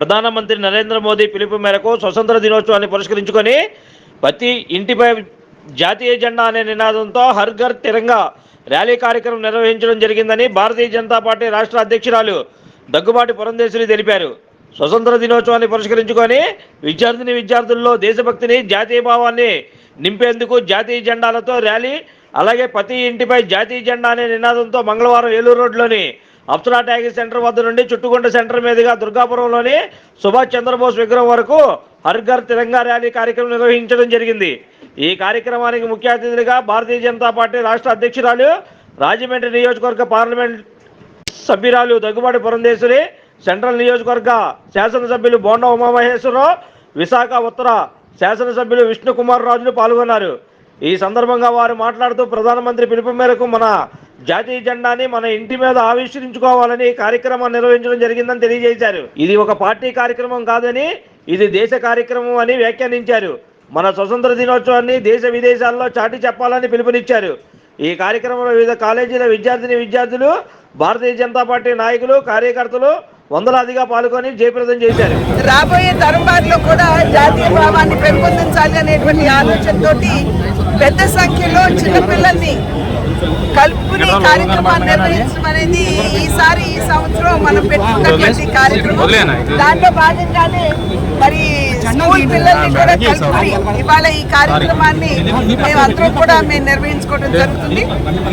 ప్రధానమంత్రి నరేంద్ర మోదీ పిలుపు మేరకు స్వతంత్ర దినోత్సవాన్ని పురస్కరించుకొని ప్రతి ఇంటిపై జాతీయ జెండా అనే నినాదంతో హర్ ఘర్ తిరంగా ర్యాలీ కార్యక్రమం నిర్వహించడం జరిగిందని భారతీయ జనతా పార్టీ రాష్ట్ర అధ్యక్షురాలు దగ్గుబాటి పురంధేశ్వరి తెలిపారు. స్వతంత్ర దినోత్సవాన్ని పురస్కరించుకొని విద్యార్థిని విద్యార్థుల్లో దేశభక్తిని జాతీయ భావాన్ని నింపేందుకు జాతీయ జెండాలతో ర్యాలీ అలాగే ప్రతి ఇంటిపై జాతీయ జెండా అనే నినాదంతో మంగళవారం ఏలూరు రోడ్లోని అప్సరా ట్యాగీ సెంటర్ వద్ద నుండి చుట్టుకొండ సెంటర్ మీదుగా దుర్గాపురంలోని సుభాష్ చంద్రబోస్ విగ్రహం వరకు హర్ఘర్ తిరంగా ర్యాలీ కార్యక్రమం నిర్వహించడం జరిగింది. ఈ కార్యక్రమానికి ముఖ్య అతిథులుగా భారతీయ జనతా పార్టీ రాష్ట్ర అధ్యక్షురాలు రాజమండ్రి నియోజకవర్గ పార్లమెంట్ సభ్యురాలు దగ్గుబాటి పురంధేశ్వరి సెంట్రల్ నియోజకవర్గ శాసనసభ్యులు బోండా ఉమామహేశ్వరరావు విశాఖ ఉత్తర శాసనసభ్యులు విష్ణుకుమార్ రాజులు పాల్గొన్నారు. ఈ సందర్భంగా వారు మాట్లాడుతూ ప్రధానమంత్రి పిలుపు మేరకు మన జాతీయ జెండాని మన ఇంటి మీద ఆవిష్కరించుకోవాలని కార్యక్రమం కార్యక్రమాన్ని నిర్వహించడం జరిగిందని తెలియజేశారు. ఇది ఒక పార్టీ కార్యక్రమం కాదని ఇది దేశ కార్యక్రమం అని వ్యాఖ్యానించారు. మన స్వతంత్ర దినోత్సవాన్ని దేశ విదేశాల్లో చాటి చెప్పాలని పిలుపునిచ్చారు. ఈ కార్యక్రమంలో వివిధ కాలేజీల విద్యార్థిని విద్యార్థులు భారతీయ జనతా పార్టీ నాయకులు కార్యకర్తలు వందలాదిగా పాల్గొని జయప్రదం చేశారు. రాబోయే తరంబాట్లో కూడా జాతీయ భావాన్ని పెంపొందించాలి అనేటువంటి ఆలోచనతోటి పెద్ద సంఖ్యలో చిన్నపిల్లల్ని కలుపుకుని కార్యక్రమాన్ని నిర్వహించడం అనేది ఈసారి ఈ సంవత్సరం మనం పెట్టుకున్నటువంటి కార్యక్రమం. దాంట్లో భాగంగానే మరి స్కూల్ పిల్లల్ని కూడా కలుపుకుని ఇవాళ ఈ కార్యక్రమాన్ని మేమందరం కూడా మేము నిర్వహించుకోవడం జరుగుతుంది.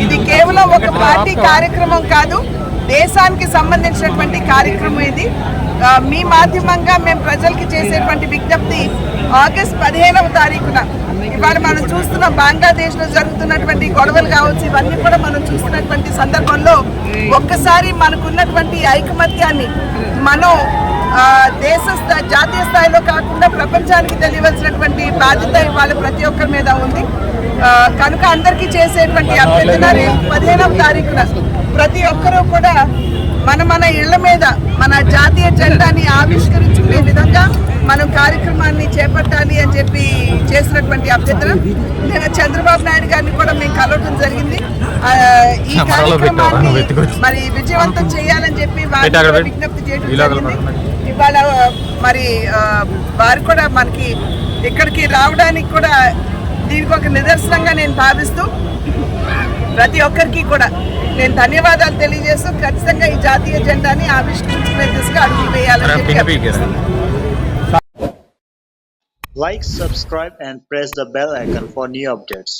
ఇది కేవలం ఒక పార్టీ కార్యక్రమం కాదు దేశానికి సంబంధించినటువంటి కార్యక్రమం ఇది. మీ మాధ్యమంగా మేము ప్రజలకి చేసేటువంటి విజ్ఞప్తి ఆగస్ట్ పదిహేనవ తారీఖున. ఇవాళ మనం చూస్తున్న బంగ్లాదేశ్లో జరుగుతున్నటువంటి గొడవలు కావచ్చు ఇవన్నీ కూడా మనం చూస్తున్నటువంటి సందర్భంలో ఒక్కసారి మనకున్నటువంటి ఐకమత్యాన్ని మనం దేశ స్థాయి జాతీయ స్థాయిలో కాకుండా ప్రపంచానికి తెలియవలసినటువంటి బాధ్యత ఇవాళ ప్రతి ఒక్కరి మీద ఉంది. కనుక అందరికీ చేసేటువంటి అభ్యర్థన రేపు పదిహేనవ తారీఖున ప్రతి ఒక్కరూ కూడా మన మన ఇళ్ళ మీద మన జాతీయ జెండాని ఆవిష్కరించుకునే విధంగా మనం కార్యక్రమాన్ని చేపట్టాలి అని చెప్పి చేసినటువంటి అభ్యర్థన. నేను చంద్రబాబు నాయుడు గారిని కూడా మేము కలవడం జరిగింది. ఈ కార్యక్రమాన్ని మరి విజయవంతం చేయాలని చెప్పి విజ్ఞప్తి చేయడం ఇవాళ మరి వారు కూడా మనకి ఇక్కడికి రావడానికి కూడా దీనికి ఒక నిదర్శనంగా నేను భావిస్తూ ప్రతి ఒక్కరికి కూడా నేను ధన్యవాదాలు తెలియజేస్తూ ఖచ్చితంగా ఈ జాతీయ జెండాని ఆవిష్కరించుకునే దిశగా అడుగులు వేయాలని. Like, subscribe, and press the bell icon for new updates.